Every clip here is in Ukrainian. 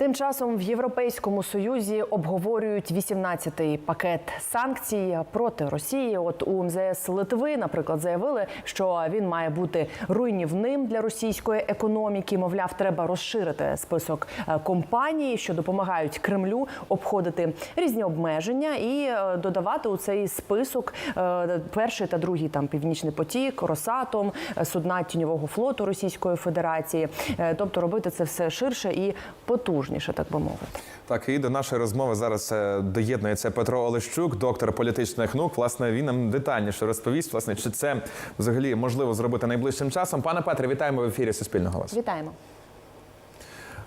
Тим часом в Європейському Союзі обговорюють 18-й пакет санкцій проти Росії. От у МЗС Литви, наприклад, заявили, що він має бути руйнівним для російської економіки. Мовляв, треба розширити список е, компаній, що допомагають Кремлю обходити різні обмеження і е, додавати у цей список е, перший та другий там північний потік, Росатом, судна тіньового флоту Російської Федерації. Тобто робити це все ширше і потужніше, так би мовити. Так, і до нашої розмови зараз е, доєднується Петро Олещук, доктор політичних наук. Власне, він нам детальніше розповість, власне, чи це взагалі можливо зробити найближчим часом. Пане Петре, вітаємо в ефірі Суспільного вас. Вітаємо.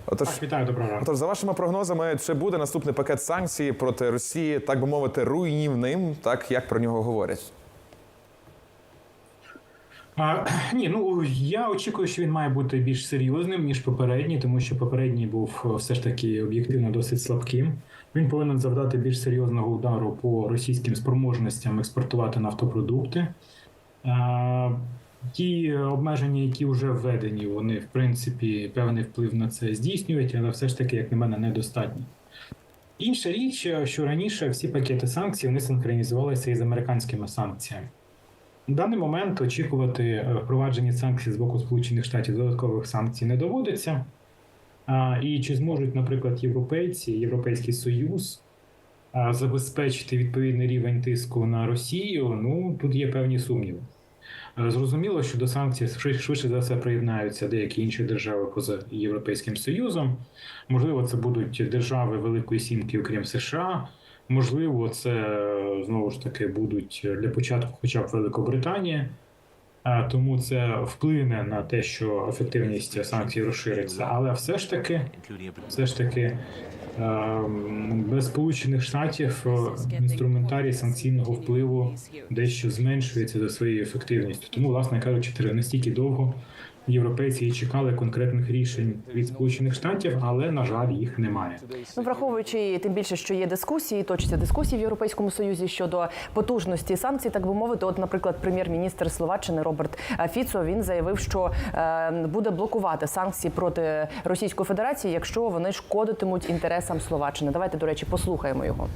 Отож, Так, вітаю, доброго ранку. отож, за вашими прогнозами, чи буде наступний пакет санкцій проти Росії, так би мовити, руйнівним, так як про нього говорять? А, ні, ну я очікую, що він має бути більш серйозним ніж попередній, тому що попередній був е, все ж таки об'єктивно досить слабким. Він повинен завдати більш серйозного удару по російським спроможностям експортувати нафтопродукти. А, ті обмеження, які вже введені, вони в принципі певний вплив на це здійснюють, але все ж таки, як на мене, недостатньо. Інша річ, що раніше всі пакети санкцій вони синхронізувалися із американськими санкціями. На даний момент очікувати е, впровадження санкцій з боку Сполучених Штатів додаткових санкцій не доводиться. І чи зможуть, наприклад, європейці, Європейський Союз забезпечити відповідний рівень тиску на Росію? Ну тут є певні сумніви. Зрозуміло, що до санкцій швидше за все приєднаються деякі інші держави поза Європейським Союзом. Можливо, це будуть держави Великої Сімки, окрім США. Можливо, це знову ж таки будуть для початку, хоча б Великобританія. А, Тому це вплине на те, що ефективність санкцій розшириться. Але все ж таки, все ж таки, ем, без Сполучених Штатів е, інструментарій санкційного впливу дещо зменшується за своєю ефективністю. Тому, власне кажучи, настільки довго європейці чекали конкретних рішень від Сполучених Штатів, але на жаль, їх немає. Ну, враховуючи тим більше, що є дискусії, точаться дискусії в Європейському Союзі щодо потужності санкцій, так би мовити. От, наприклад, прем'єр-міністр Словаччини Роберт е, Фіцо він заявив, що е, буде блокувати санкції проти Російської Федерації, якщо вони шкодитимуть інтересам Словаччини. Давайте, до речі, послухаємо його.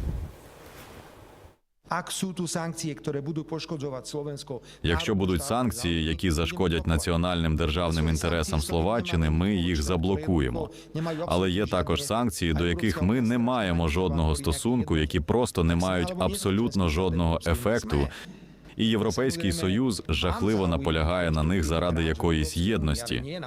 Якщо будуть санкції, які зашкодять національним державним інтересам Словаччини, ми їх заблокуємо. Але є також санкції, до яких ми не маємо жодного стосунку, які просто не мають абсолютно жодного ефекту. І Європейський Союз жахливо наполягає на них заради якоїсь єдності.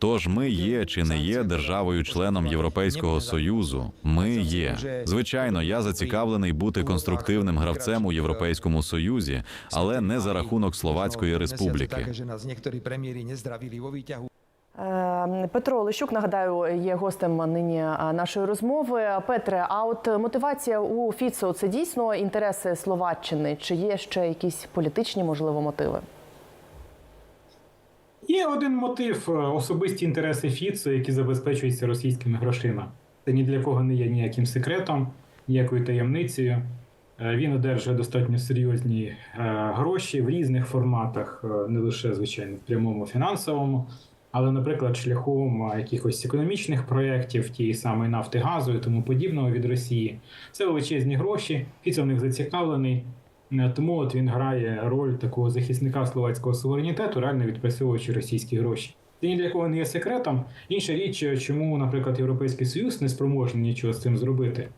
Тож ми є чи не є державою-членом Європейського союзу. Ми є. Звичайно, я зацікавлений бути конструктивним гравцем у Європейському Союзі, але не за рахунок Словацької республіки. Е, Петро Лещук, нагадаю, є гостем нині е, нашої розмови. Петре, а от мотивація у Фіцо це дійсно інтереси Словаччини? Чи є ще якісь політичні, можливо, мотиви? Є один мотив е, особисті інтереси Фіцо, які забезпечуються російськими грошима. Це ні для кого не є ніяким секретом, ніякою таємницею. Е, Він одержує достатньо серйозні е, гроші в різних форматах, не лише звичайно в прямому фінансовому, але, наприклад, шляхом якихось економічних проєктів, тієї самої нафти, газу і тому подібного від Росії. Це величезні гроші. Фіцо в них зацікавлений. Е, Тому от він грає роль такого захисника словацького суверенітету, реально відпрацьовуючи російські гроші. Це ні для кого не є секретом. Інша річ, е, чому, наприклад, Європейський Союз не спроможний нічого з цим зробити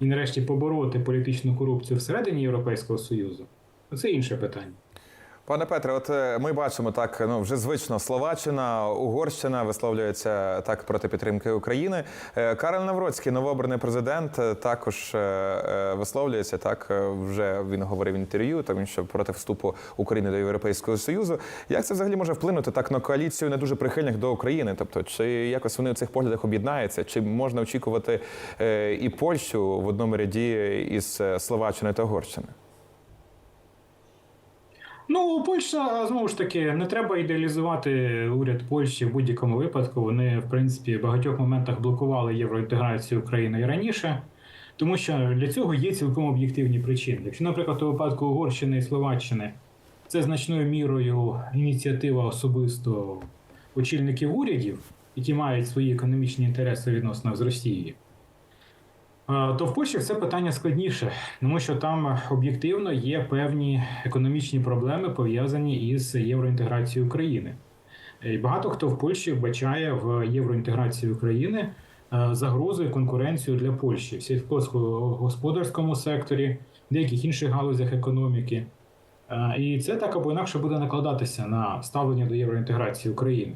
і нарешті побороти політичну корупцію всередині Європейського Союзу. Це інше питання. Пане Петре, от е, ми бачимо так, ну вже звично Словаччина, Угорщина висловлюється так проти підтримки України. Е, Карл Навроцький, новообраний президент, е, також висловлюється так. Вже він говорив в інтерв'ю, там що проти вступу України до Європейського Союзу. Як це взагалі може вплинути так на коаліцію не дуже прихильних до України? Тобто, чи якось вони у цих поглядах об'єднаються? Чи можна очікувати і Польщу в одному ряді із Словаччиною та Угорщиною? Ну, Польща знову ж таки не треба ідеалізувати уряд Польщі в будь-якому випадку. Вони, в принципі, в багатьох моментах блокували євроінтеграцію України і раніше, тому що для цього є цілком об'єктивні причини. Якщо, наприклад, у випадку Угорщини і Словаччини це значною мірою ініціатива особисто очільників урядів, які мають свої економічні інтереси відносно з Росією, то в Польщі це питання складніше, тому що там об'єктивно є певні економічні проблеми пов'язані із євроінтеграцією України. І багато хто в Польщі вбачає в євроінтеграції України е, загрозу і конкуренцію для Польщі в сільськогосподарському секторі, деяких інших галузях економіки. Е, І це так або інакше буде накладатися на ставлення до євроінтеграції України.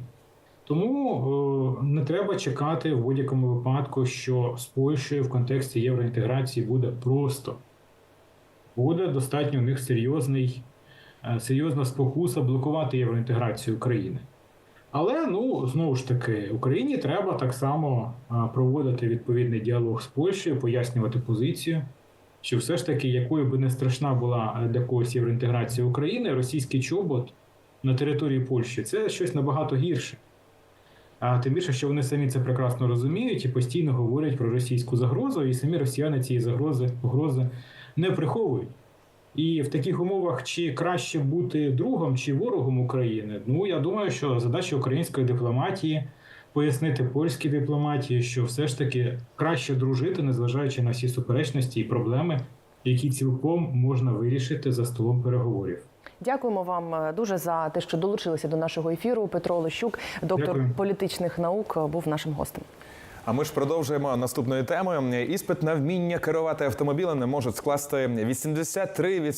Тому е, не треба чекати в будь-якому випадку, що з Польщею в контексті євроінтеграції буде просто. Буде достатньо у них серйозний, е, серйозна спокуса блокувати євроінтеграцію України. Але ну знову ж таки, Україні треба так само а, проводити відповідний діалог з Польщею, пояснювати позицію, що все ж таки, якою би не страшна була е, для когось євроінтеграція України, російський чобот на території Польщі це щось набагато гірше. А тим більше, що вони самі це прекрасно розуміють і постійно говорять про російську загрозу, і самі росіяни цієї загрози погрози не приховують. І в таких умовах чи краще бути другом чи ворогом України? Ну я думаю, що задача української дипломатії пояснити польській дипломатії, що все ж таки краще дружити, незважаючи на всі суперечності і проблеми, які цілком можна вирішити за столом переговорів. Дякуємо вам е, дуже за те, що долучилися до нашого ефіру. Петро Лещук, доктор Дякую. політичних наук, був нашим гостем. А ми ж продовжуємо наступною темою. Іспит на вміння керувати автомобілем не можуть скласти 83%